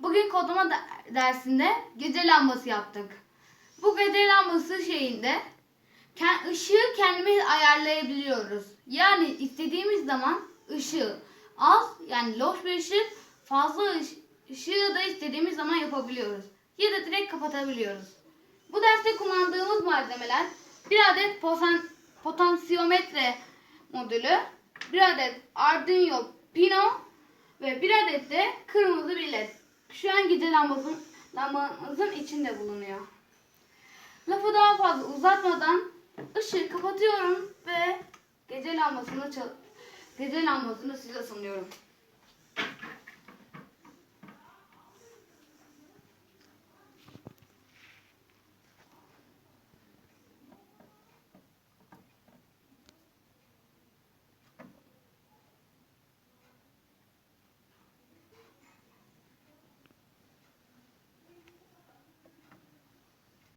Bugün kodlama de- dersinde gece lambası yaptık. Bu gece lambası şeyinde ışığı kendimiz ayarlayabiliyoruz. Yani istediğimiz zaman ışığı az yani loş bir ışık fazla ış- ışığı da istediğimiz zaman yapabiliyoruz. Ya da direkt kapatabiliyoruz. Bu derste kullandığımız malzemeler bir adet potan, potansiyometre modülü, bir adet Arduino Pino ve bir adet de kırmızı bir led. Şu an gece lambamızın, lambamızın içinde bulunuyor. Lafı daha fazla uzatmadan ışığı kapatıyorum ve gece lambasını gece lambasını size sunuyorum.